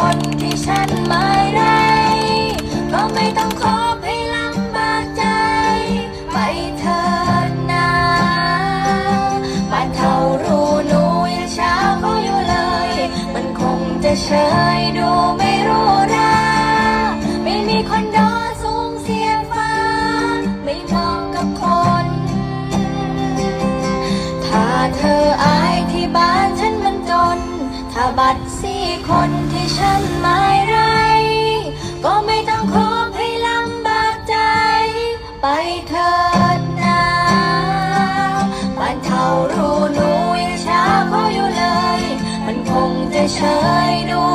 คนที่ฉันไม่ได้ก็ไม่ต้องขอให้ลำบากใจ ไปเถิดนาบ้านเท่ารู้หนูยังเช้าก็อยู่เลย มันคงจะเชยดูไม่รู้ราไม่มีคอนโดสูงเสียฟ้า ไม่เหมาะกับคน ถ้าเธอ บัตรสี่คนที่ฉันไม่ไร ก็ไม่ต้องขอให้ลำบากใจ ไปเถิดนาบ้านเท่ารู้หนูยังเช้าเขาอยู่เลย มันคงจะเฉยดู